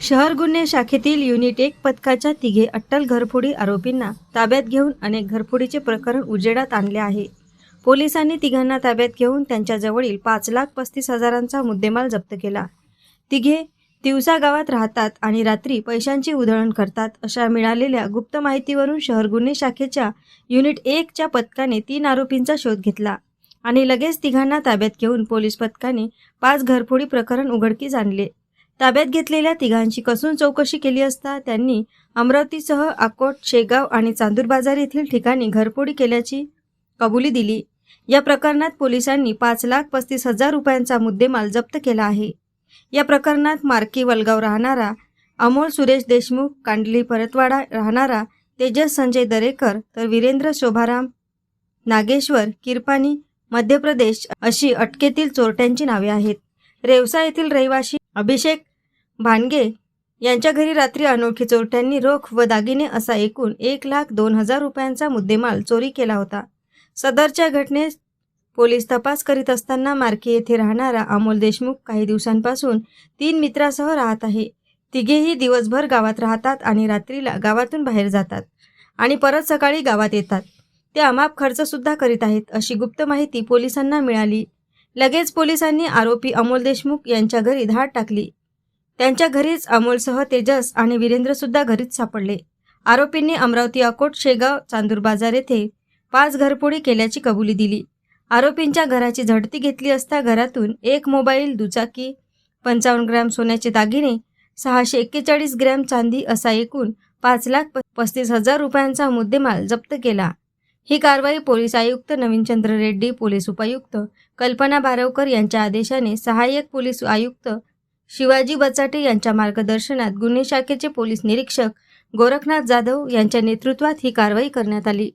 शहर गुन्हे शाखेतील युनिट एक पथकाच्या तिघे अट्टल घरफोडी आरोपींना ताब्यात घेऊन अनेक घरफोडीचे प्रकरण उजेडात आणले आहे. पोलिसांनी तिघांना ताब्यात घेऊन त्यांच्याजवळील पाच लाख पस्तीस हजारांचा मुद्देमाल जप्त केला. तिघे दिवसा गावात राहतात आणि रात्री पैशांची उधळण करतात अशा मिळालेल्या गुप्त माहितीवरून शहर गुन्हे शाखेच्या युनिट एकच्या पथकाने तीन आरोपींचा शोध घेतला आणि लगेच तिघांना ताब्यात घेऊन पोलीस पथकाने पाच घरफोडी प्रकरण उघडकीस आणले. ताब्यात घेतलेल्या तिघांची कसून चौकशी केली असता त्यांनी अमरावतीसह अकोट शेगाव आणि चांदूर बाजार येथील ठिकाणी घरफोडी केल्याची कबुली दिली. या प्रकरणात पोलिसांनी पाच लाख पस्तीस हजार रुपयांचा मुद्देमाल जप्त केला आहे. या प्रकरणात मार्की वलगाव राहणारा अमोल सुरेश देशमुख कांडली परतवाडा राहणारा तेजस संजय दरेकर तर वीरेंद्र शोभाराम नागेश्वर किरपाणी मध्य प्रदेश अशी अटकेतील चोरट्यांची नावे आहेत. रेवसा येथील रहिवाशी अभिषेक भानगे यांच्या घरी रात्री अनोळखी चोरट्यांनी रोख व दागिने असा एकूण एक लाख दोन हजार रुपयांचा मुद्देमाल चोरी केला होता. सदरच्या घटनेस पोलीस तपास करीत असताना मार्के येथे राहणारा अमोल देशमुख काही दिवसांपासून तीन मित्रासह राहत आहे. तिघेही दिवसभर गावात राहतात आणि रात्रीला गावातून बाहेर जातात आणि परत सकाळी गावात येतात. ते अमाप खर्चसुद्धा करीत आहेत अशी गुप्त माहिती पोलिसांना मिळाली. लगेच पोलिसांनी आरोपी अमोल देशमुख यांच्या घरी धाड टाकली. त्यांच्या घरीच अमोलसह तेजस आणि वीरेंद्रसुद्धा घरीच सापडले. आरोपींनी अमरावती अकोट शेगाव चांदूर बाजार येथे पाच घरफोडी केल्याची कबुली दिली. आरोपींच्या घराची झडती घेतली असता घरातून एक मोबाईल दुचाकी पंचावन्न ग्रॅम सोन्याचे दागिने सहाशे एक्केचाळीस ग्रॅम चांदी असा एकूण पाच लाख प- पस्तीस हजार रुपयांचा मुद्देमाल जप्त केला. ही कारवाई पोलीस आयुक्त नवीनचंद्र रेड्डी पोलीस उपायुक्त कल्पना बारवकर यांच्या आदेशाने सहाय्यक पोलीस आयुक्त शिवाजी बचाटे यांच्या मार्गदर्शनात गुन्हे शाखेचे पोलीस निरीक्षक गोरखनाथ जाधव यांच्या नेतृत्वात ही कारवाई करण्यात आली.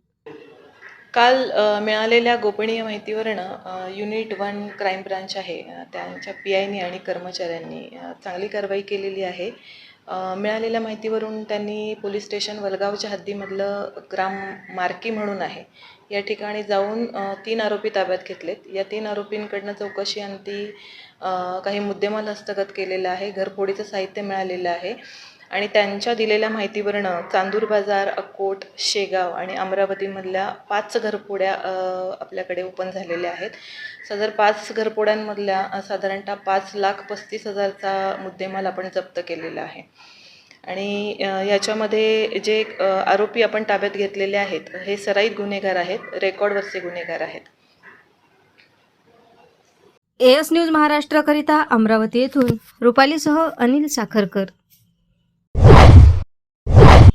काल मिळालेल्या गोपनीय माहितीवरनं युनिट वन क्राईम ब्रांच आहे. त्यांच्या पी आयनी आणि कर्मचाऱ्यांनी चांगली कारवाई केलेली आहे. मिळालेल्या माहितीवरून त्यांनी पोलीस स्टेशन वलगावच्या हद्दीमधलं ग्राम मार्की म्हणून आहे. या ठिकाणी जाऊन तीन आरोपी ताब्यात घेतलेत. या तीन आरोपींकडनं चौकशी अंती ती काही मुद्देमाल हस्तगत केलेला आहे. घरफोडीचं साहित्य मिळालेलं आहे. आणि त्यांच्या दिलेल्या माहितीवरनं चांदूर बाजार अकोट शेगाव आणि अमरावतीमधल्या पाच घरपोड्या आपल्याकडे ओपन झालेल्या आहेत. सदर पाच घरपोड्यांमधल्या साधारणतः पाच लाख पस्तीस हजारचा मुद्देमाल आपण जप्त केलेला आहे. आणि याच्यामध्ये जे आरोपी आपण ताब्यात घेतलेले आहेत हे सराईत गुन्हेगार आहेत रेकॉर्डवरचे गुन्हेगार आहेत. एस न्यूज महाराष्ट्राकरिता अमरावती येथून रुपालीसह अनिल साखरकर.